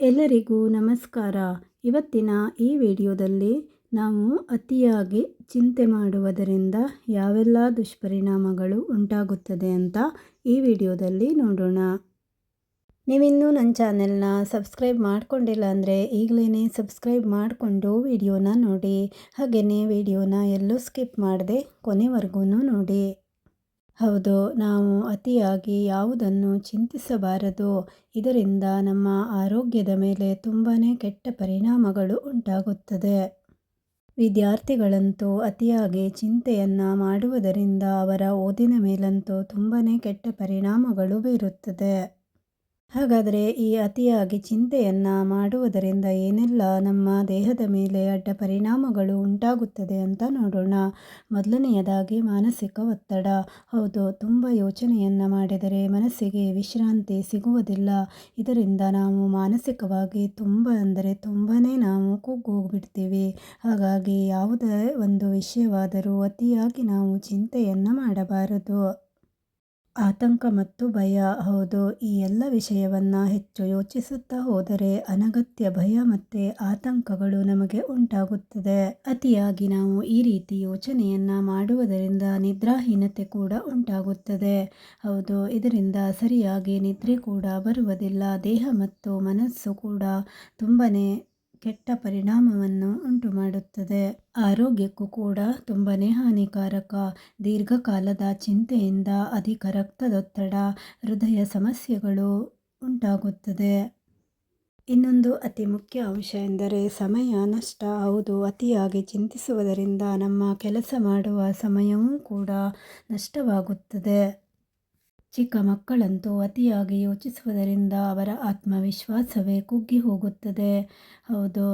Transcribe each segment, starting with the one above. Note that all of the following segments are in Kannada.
ಎಲ್ಲರಿಗೂ ನಮಸ್ಕಾರ. ಇವತ್ತಿನ ಈ ವಿಡಿಯೋದಲ್ಲಿ ನಾವು ಅತಿಯಾಗಿ ಚಿಂತೆ ಮಾಡುವುದರಿಂದ ಯಾವೆಲ್ಲ ದುಷ್ಪರಿಣಾಮಗಳು ಉಂಟಾಗುತ್ತದೆ ಅಂತ ಈ ವಿಡಿಯೋದಲ್ಲಿ ನೋಡೋಣ. ನೀವಿನ್ನೂ ನನ್ನ ಚಾನೆಲ್ನ ಸಬ್ಸ್ಕ್ರೈಬ್ ಮಾಡ್ಕೊಂಡಿಲ್ಲ ಅಂದರೆ ಈಗಲೇ ಸಬ್ಸ್ಕ್ರೈಬ್ ಮಾಡಿಕೊಂಡು ವಿಡಿಯೋನ ನೋಡಿ. ಹಾಗೆಯೇ ವಿಡಿಯೋನ ಎಲ್ಲೂ ಸ್ಕಿಪ್ ಮಾಡದೆ ಕೊನೆವರೆಗೂ ನೋಡಿ. ಹೌದು, ನಾವು ಅತಿಯಾಗಿ ಯಾವುದನ್ನು ಚಿಂತಿಸಬಾರದು. ಇದರಿಂದ ನಮ್ಮ ಆರೋಗ್ಯದ ಮೇಲೆ ತುಂಬಾ ಕೆಟ್ಟ ಪರಿಣಾಮಗಳು ಉಂಟಾಗುತ್ತದೆ. ವಿದ್ಯಾರ್ಥಿಗಳಂತೂ ಅತಿಯಾಗಿ ಚಿಂತೆಯನ್ನು ಮಾಡುವುದರಿಂದ ಅವರ ಓದಿನ ಮೇಲಂತೂ ತುಂಬಾ ಕೆಟ್ಟ ಪರಿಣಾಮಗಳು ಬೀರುತ್ತದೆ. ಹಾಗಾದರೆ ಈ ಅತಿಯಾಗಿ ಚಿಂತೆಯನ್ನು ಮಾಡುವುದರಿಂದ ಏನೆಲ್ಲ ನಮ್ಮ ದೇಹದ ಮೇಲೆ ಅಡ್ಡ ಪರಿಣಾಮಗಳು ಉಂಟಾಗುತ್ತದೆ ಅಂತ ನೋಡೋಣ. ಮೊದಲನೆಯದಾಗಿ ಮಾನಸಿಕ ಒತ್ತಡ. ಹೌದು, ತುಂಬ ಯೋಚನೆಯನ್ನು ಮಾಡಿದರೆ ಮನಸ್ಸಿಗೆ ವಿಶ್ರಾಂತಿ ಸಿಗುವುದಿಲ್ಲ. ಇದರಿಂದ ನಾವು ಮಾನಸಿಕವಾಗಿ ತುಂಬ ಅಂದರೆ ತುಂಬಾ ನಾವು ಕುಗ್ಗೋಗ್ಬಿಡ್ತೀವಿ. ಹಾಗಾಗಿ ಯಾವುದೇ ಒಂದು ವಿಷಯವಾದರೂ ಅತಿಯಾಗಿ ನಾವು ಚಿಂತೆಯನ್ನು ಮಾಡಬಾರದು. ಆತಂಕ ಮತ್ತು ಭಯ, ಹೌದು, ಈ ಎಲ್ಲ ವಿಷಯವನ್ನು ಹೆಚ್ಚು ಯೋಚಿಸುತ್ತಾ ಹೋದರೆ ಅನಗತ್ಯ ಭಯ ಮತ್ತು ಆತಂಕಗಳು ನಮಗೆ ಉಂಟಾಗುತ್ತದೆ. ಅತಿಯಾಗಿ ನಾವು ಈ ರೀತಿ ಯೋಚನೆಯನ್ನು ಮಾಡುವುದರಿಂದ ನಿದ್ರಾಹೀನತೆ ಕೂಡ ಉಂಟಾಗುತ್ತದೆ. ಹೌದು, ಇದರಿಂದ ಸರಿಯಾಗಿ ನಿದ್ರೆ ಕೂಡ ಬರುವುದಿಲ್ಲ. ದೇಹ ಮತ್ತು ಮನಸ್ಸು ಕೂಡ ತುಂಬನೇ ಕೆಟ್ಟ ಪರಿಣಾಮವನ್ನು ಉಂಟು ಮಾಡುತ್ತದೆ ಆರೋಗ್ಯಕ್ಕೂ ಕೂಡ ತುಂಬನೇ ಹಾನಿಕಾರಕ. ದೀರ್ಘಕಾಲದ ಚಿಂತೆಯಿಂದ ಅಧಿಕ ರಕ್ತದೊತ್ತಡ, ಹೃದಯ ಸಮಸ್ಯೆಗಳು ಉಂಟಾಗುತ್ತದೆ. ಇನ್ನೊಂದು ಅತಿ ಮುಖ್ಯ ಅಂಶ ಎಂದರೆ ಸಮಯ ನಷ್ಟ. ಹೌದು, ಅತಿಯಾಗಿ ಚಿಂತಿಸುವುದರಿಂದ ನಮ್ಮ ಕೆಲಸ ಮಾಡುವ ಸಮಯವೂ ಕೂಡ ನಷ್ಟವಾಗುತ್ತದೆ. ಚಿಕ್ಕ ಮಕ್ಕಳಂತೂ ಅತಿಯಾಗಿ ಯೋಚಿಸುವುದರಿಂದ ಅವರ ಆತ್ಮವಿಶ್ವಾಸವೇ ಕುಗ್ಗಿ ಹೋಗುತ್ತದೆ. ಹೌದು.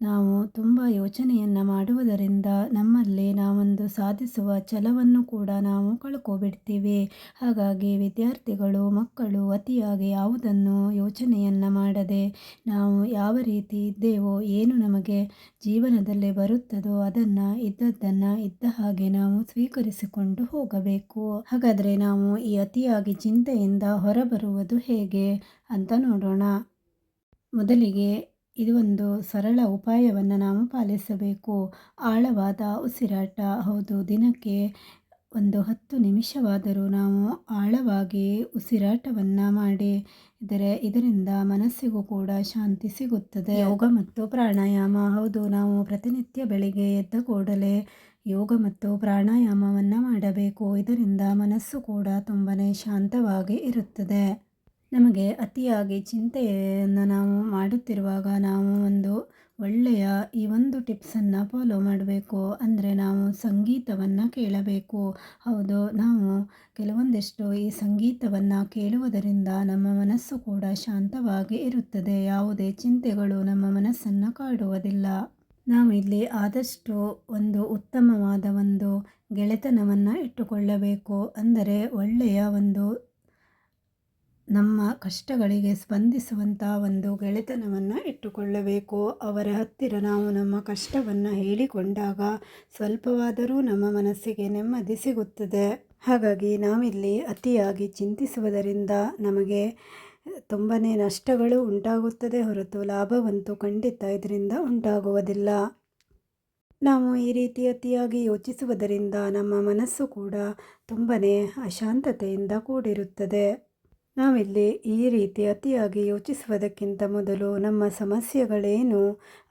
ನಾವು ತುಂಬ ಯೋಚನೆಯನ್ನು ಮಾಡುವುದರಿಂದ ನಮ್ಮಲ್ಲಿ ನಾವೊಂದು ಸಾಧಿಸುವ ಛಲವನ್ನು ಕೂಡ ನಾವು ಕಳ್ಕೊಬಿಡ್ತೀವಿ. ಹಾಗಾಗಿ ವಿದ್ಯಾರ್ಥಿಗಳು, ಮಕ್ಕಳು ಅತಿಯಾಗಿ ಯಾವುದನ್ನು ಯೋಚನೆಯನ್ನು ಮಾಡದೆ ನಾವು ಯಾವ ರೀತಿ ಇದ್ದೇವೋ, ಏನು ನಮಗೆ ಜೀವನದಲ್ಲಿ ಬರುತ್ತದೋ ಅದನ್ನು ಇದ್ದದ್ದನ್ನು ಇದ್ದ ಹಾಗೆ ನಾವು ಸ್ವೀಕರಿಸಿಕೊಂಡು ಹೋಗಬೇಕು. ಹಾಗಾದರೆ ನಾವು ಈ ಅತಿಯಾಗಿ ಚಿಂತೆಯಿಂದ ಹೊರಬರುವುದು ಹೇಗೆ ಅಂತ ನೋಡೋಣ. ಮೊದಲಿಗೆ ಇದು ಒಂದು ಸರಳ ಉಪಾಯವನ್ನು ನಾವು ಪಾಲಿಸಬೇಕು. ಆಳವಾದ ಉಸಿರಾಟ, ಹೌದು, ದಿನಕ್ಕೆ ಒಂದು ಹತ್ತು ನಿಮಿಷವಾದರೂ ನಾವು ಆಳವಾಗಿ ಉಸಿರಾಟವನ್ನು ಮಾಡಿ ಇದರೆ ಇದರಿಂದ ಮನಸ್ಸಿಗೂ ಕೂಡ ಶಾಂತಿ ಸಿಗುತ್ತದೆ. ಯೋಗ ಮತ್ತು ಪ್ರಾಣಾಯಾಮ, ಹೌದು, ನಾವು ಪ್ರತಿನಿತ್ಯ ಬೆಳಿಗ್ಗೆ ಎದ್ದ ಕೂಡಲೇ ಯೋಗ ಮತ್ತು ಪ್ರಾಣಾಯಾಮವನ್ನು ಮಾಡಬೇಕು. ಇದರಿಂದ ಮನಸ್ಸು ಕೂಡ ತುಂಬನೇ ಶಾಂತವಾಗಿ ಇರುತ್ತದೆ. ನಮಗೆ ಅತಿಯಾಗಿ ಚಿಂತೆಯನ್ನು ನಾವು ಮಾಡುತ್ತಿರುವಾಗ ನಾವು ಒಂದು ಒಳ್ಳೆಯ ಈ ಒಂದು ಟಿಪ್ಸನ್ನು ಫಾಲೋ ಮಾಡಬೇಕು ಅಂದರೆ ನಾವು ಸಂಗೀತವನ್ನು ಕೇಳಬೇಕು. ಹೌದು, ನಾವು ಕೆಲವೊಂದಿಷ್ಟು ಈ ಸಂಗೀತವನ್ನು ಕೇಳುವುದರಿಂದ ನಮ್ಮ ಮನಸ್ಸು ಕೂಡ ಶಾಂತವಾಗಿ ಇರುತ್ತದೆ. ಯಾವುದೇ ಚಿಂತೆಗಳು ನಮ್ಮ ಮನಸ್ಸನ್ನು ಕಾಡುವುದಿಲ್ಲ. ನಾವು ಇಲ್ಲಿ ಆದಷ್ಟು ಒಂದು ಉತ್ತಮವಾದ ಒಂದು ಗೆಳೆತನವನ್ನು ಇಟ್ಟುಕೊಳ್ಳಬೇಕು. ಅಂದರೆ ಒಳ್ಳೆಯ ಒಂದು ನಮ್ಮ ಕಷ್ಟಗಳಿಗೆ ಸ್ಪಂದಿಸುವಂಥ ಒಂದು ಗೆಳೆತನವನ್ನು ಇಟ್ಟುಕೊಳ್ಳಬೇಕು. ಅವರ ಹತ್ತಿರ ನಾವು ನಮ್ಮ ಕಷ್ಟವನ್ನು ಹೇಳಿಕೊಂಡಾಗ ಸ್ವಲ್ಪವಾದರೂ ನಮ್ಮ ಮನಸ್ಸಿಗೆ ನೆಮ್ಮದಿ ಸಿಗುತ್ತದೆ. ಹಾಗಾಗಿ ನಾವಿಲ್ಲಿ ಅತಿಯಾಗಿ ಚಿಂತಿಸುವುದರಿಂದ ನಮಗೆ ತುಂಬಾ ನಷ್ಟಗಳು ಉಂಟಾಗುತ್ತದೆ ಹೊರತು ಲಾಭವಂತೂ ಖಂಡಿತ ಇದರಿಂದ ಉಂಟಾಗುವುದಿಲ್ಲ. ನಾವು ಈ ರೀತಿ ಅತಿಯಾಗಿ ಯೋಚಿಸುವುದರಿಂದ ನಮ್ಮ ಮನಸ್ಸು ಕೂಡ ತುಂಬನೇ ಅಶಾಂತತೆಯಿಂದ ಕೂಡಿರುತ್ತದೆ. ನಾವಿಲ್ಲಿ ಈ ರೀತಿ ಅತಿಯಾಗಿ ಯೋಚಿಸುವುದಕ್ಕಿಂತ ಮೊದಲು ನಮ್ಮ ಸಮಸ್ಯೆಗಳೇನು,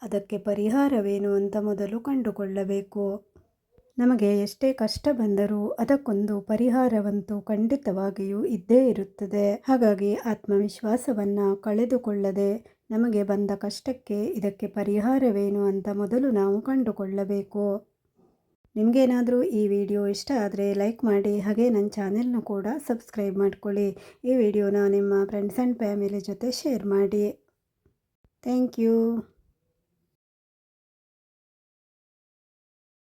ಅದಕ್ಕೆ ಪರಿಹಾರವೇನು ಅಂತ ಮೊದಲು ಕಂಡುಕೊಳ್ಳಬೇಕು. ನಮಗೆ ಎಷ್ಟೇ ಕಷ್ಟ ಬಂದರೂ ಅದಕ್ಕೊಂದು ಪರಿಹಾರವಂತೂ ಖಂಡಿತವಾಗಿಯೂ ಇದ್ದೇ ಇರುತ್ತದೆ. ಹಾಗಾಗಿ ಆತ್ಮವಿಶ್ವಾಸವನ್ನು ಕಳೆದುಕೊಳ್ಳದೆ ನಮಗೆ ಬಂದ ಕಷ್ಟಕ್ಕೆ ಇದಕ್ಕೆ ಪರಿಹಾರವೇನು ಅಂತ ಮೊದಲು ನಾವು ಕಂಡುಕೊಳ್ಳಬೇಕು. ನಿಮಗೇನಾದರೂ ಈ ವಿಡಿಯೋ ಇಷ್ಟ ಆದರೆ ಲೈಕ್ ಮಾಡಿ, ಹಾಗೆ ನನ್ನ ಚಾನೆಲ್ನು ಕೂಡ ಸಬ್ಸ್ಕ್ರೈಬ್ ಮಾಡ್ಕೊಳ್ಳಿ. ಈ ವಿಡಿಯೋನ ನಿಮ್ಮ ಫ್ರೆಂಡ್ಸ್ ಆ್ಯಂಡ್ ಫ್ಯಾಮಿಲಿ ಜೊತೆ ಶೇರ್ ಮಾಡಿ. Thank you